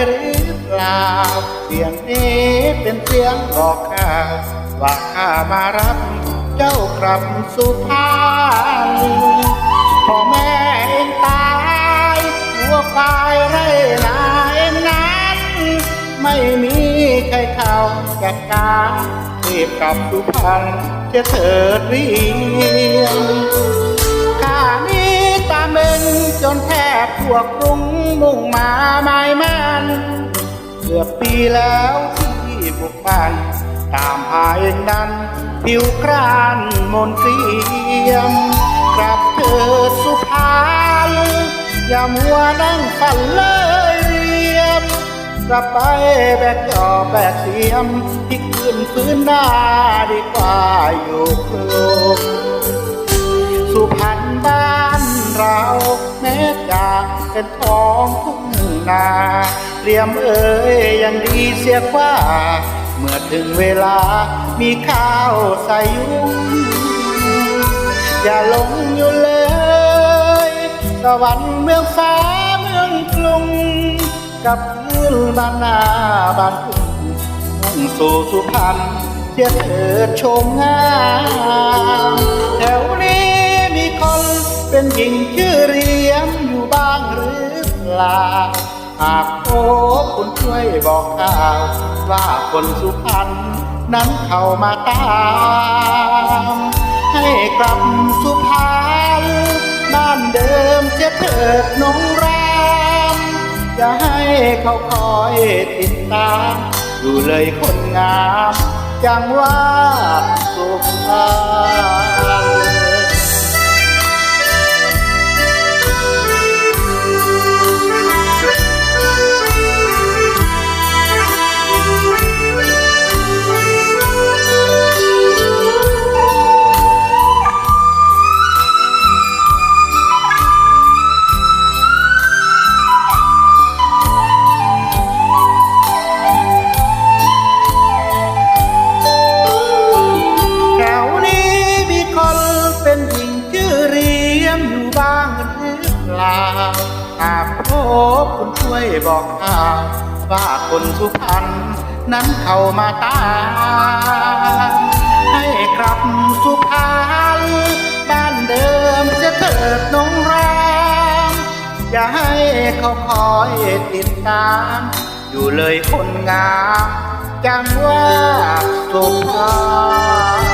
าวเปล่าเสียงนี้เป็นเสียงบอกข่าว่าข้ามารับเจ้ากลับสุพรรณพ่อแม่เองตายหัวควายไรนาเองนั้น ไม่มีใครเข้าจัดการรียบกลับสุพรรณจะเถิดเรียง จนแทบพวกรุงมุ่งมาหมายมันเกือบปีแล้วที่บุกบ้านตามหาเองนั้น ผิวกรานมนต์เสียมกลับเถิดสุพรรณอย่ามัวนั่งฝันเลยเรียมกลับไปแบกจอบแบกเสียมที่คืนฟื้นหน้าดีกว่าอยู่กรุสุพรรณ เป็นท้องทุ่งนาเตรียมเอ่ยยังดีเสียกว่า เมื่อถึงเวลามีข้าวใส่ยุงอย่าหลงอยู่เลย สวรรค์เมืองฟ้าเมืองกรุง กับพื้นบ้านนาบ้านทุ่งมุ่งสู่สุพรรณเทียเถิดชมงามแถวนี้มีคนเป็นหญิงชื่อ ลา หากพบคุณช่วยบอกข่าว ว่าคนสุพรรณนั้นเข้ามาตาม ให้กลับสุพรรณบ้านเดิมเสียเถิดนงรามอย่าให้เขาคอยติดตามดูเลยคนงามจังว่าสุภาพ ลาหากพบคุณช่วยบอกข่าว่าคนสุพรรณนั้นเข้ามาตามให้กลับสุพรรณบ้านเดิมจะเถิดนองรามอย่าให้เขาคอยติดตาม อยู่เลยคนงามจังว่าสุภาพ